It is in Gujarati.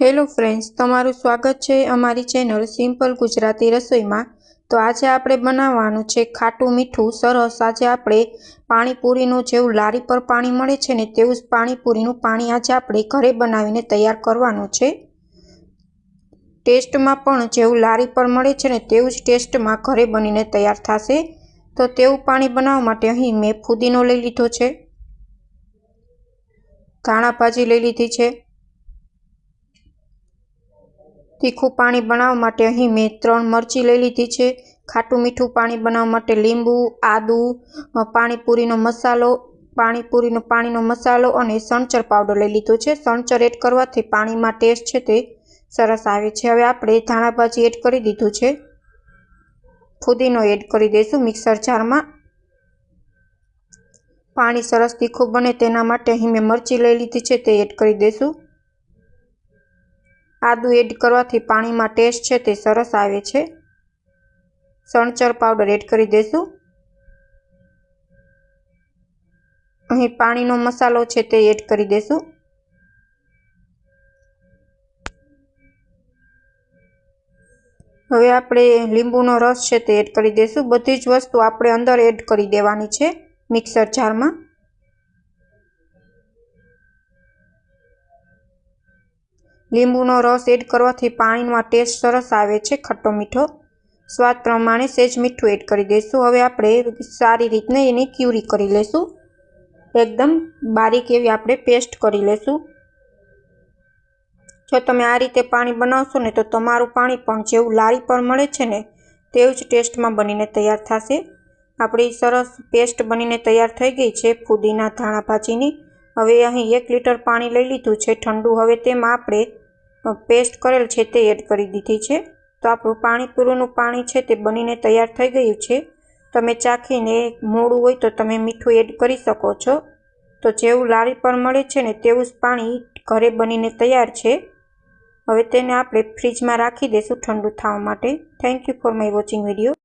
હેલો ફ્રેન્ડ્સ તમારું સ્વાગત છે અમારી ચેનલ સિમ્પલ ગુજરાતી રસોઈમાં. તો આજે આપણે બનાવવાનું છે ખાટું મીઠું, સરસ. આજે આપણે પાણીપુરીનું જેવું લારી પર પાણી મળે છે ને તેવું જ પાણીપુરીનું પાણી આજે આપણે ઘરે બનાવીને તૈયાર કરવાનું છે. ટેસ્ટમાં પણ જેવું લારી પર મળે છે ને તેવું જ ટેસ્ટમાં ઘરે બનીને તૈયાર થશે. તો તેવું પાણી બનાવવા માટે અહીં મેં ફુદીનો લઈ લીધો છે. ધાણા ભાજી લઈ લીધી છે. તીખું પાણી બનાવવા માટે અહીં મેં ત્રણ મરચી લઈ લીધી છે. ખાટું મીઠું પાણી બનાવવા માટે લીંબુ, આદું પાણીપુરીનો મસાલો, પાણીપુરીનો પાણીનો મસાલો અને સણચર પાવડર લઈ લીધો છે. સણચર એડ કરવાથી પાણીમાં ટેસ્ટ છે તે સરસ આવે છે. હવે આપણે ધાણા ભાજી એડ કરી દીધું છે. ફુદીનો એડ કરી દઈશું મિક્સર જારમાં. પાણી સરસ તીખું બને તેના માટે અહીં મેં મરચી લઈ લીધી છે તે એડ કરી દઈશું. આદુ એડ કરવાથી પાણીમાં ટેસ્ટ છે તે સરસ આવે છે. સણચર પાવડર એડ કરી દઈશું અહીં પાણીનો મસાલો છે તે એડ કરી દઈશું હવે આપણે લીંબુનો રસ છે તે એડ કરી દઈશું બધી જ વસ્તુ આપણે અંદર એડ કરી દેવાની છે મિક્સર જારમાં. લીંબુનો રસ એડ કરવાથી પાણીમાં ટેસ્ટ સરસ આવે છે, ખટ્ટો મીઠો. સ્વાદ પ્રમાણે સેજ મીઠું એડ કરી દઈશું. હવે આપણે સારી રીતને એની ક્યુરી કરી લઈશું. એકદમ બારીક એવી આપણે પેસ્ટ કરી લઈશું. જો તમે આ રીતે પાણી બનાવશો ને તો તમારું પાણી પણ જેવું લારી પર મળે છે ને, તેવું જ ટેસ્ટમાં બનીને તૈયાર થશે. આપણી સરસ પેસ્ટ બનીને તૈયાર થઈ ગઈ છે ફુદીના ધાણા ભાજીની. હવે અહીં એક લીટર પાણી લઈ લીધું છે, ઠંડુ. હવે તેમાં આપણે પેસ્ટ કરેલ છે તે એડ કરી દીધી છે. તો આપણું પાણીપુરીનું પાણી છે તે બનીને તૈયાર થઈ ગયું છે. તમે ચાખીને મોડું હોય તો તમે મીઠું એડ કરી શકો છો. તો જેવું લારી પર મળે છે ને તેવું જ પાણી ઘરે બનીને તૈયાર છે. હવે તેને આપણે ફ્રીજમાં રાખી દઈશું ઠંડુ થવા માટે. Thank you for my watching video